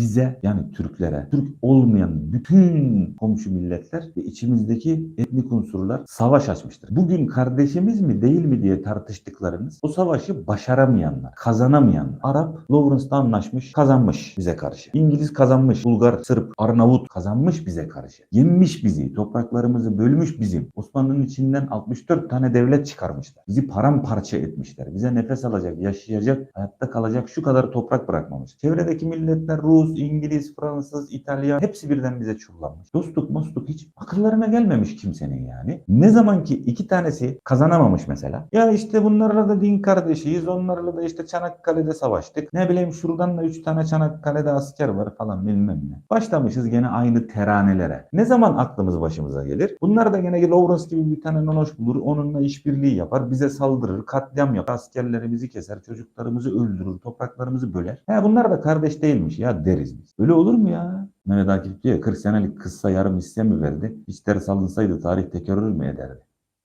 bize yani Türklere, Türk olmayan bütün komşu milletler ve içimizdeki etnik unsurlar savaş açmıştır. Bugün kardeşimiz mi değil mi diye tartıştıklarımız o savaşı başaramayanlar, kazanamayanlar. Arap Lawrence'da anlaşmış, kazanmış bize karşı. İngiliz kazanmış, Bulgar, Sırp, Arnavut kazanmış bize karşı. Yenmiş bizi, topraklarımızı bölmüş bizim. Osmanlı'nın içinden 64 tane devlet çıkarmışlar. Bizi paramparça etmişler. Bize nefes alacak, yaşayacak, hayatta kalacak şu kadar toprak bırakmamış. Çevredeki milletler Rus, İngiliz, Fransız, İtalyan hepsi birden bize çullanmış. Dostluk, mostluk hiç akıllarına gelmemiş kimsenin yani. Ne zaman ki iki tanesi kazanamamış mesela. Ya işte bunlarla da din kardeşiyiz, onlarla da işte Çanakkale'de savaştık. Ne bileyim şuradan da üç tane Çanakkale'de asker var falan bilmem ne. Başlamışız gene aynı teranelere. Ne zaman aklımız başımıza gelir? Bunlar da gene Lawrence gibi bir tane nonoş bulur, onunla işbirliği yapar, bize saldırır, katliam yapar, askerlerimizi keser, çocuklarımızı öldürür, topraklarımızı böler. Ha bunlar da kardeş değilmiş ya deriz biz. Öyle olur mu ya? Mehmet Akif diyor ya 40 senelik kıssa yarım hisse mi verdi? Hiç ders alınsaydı tarih tekerrür mü ederdi?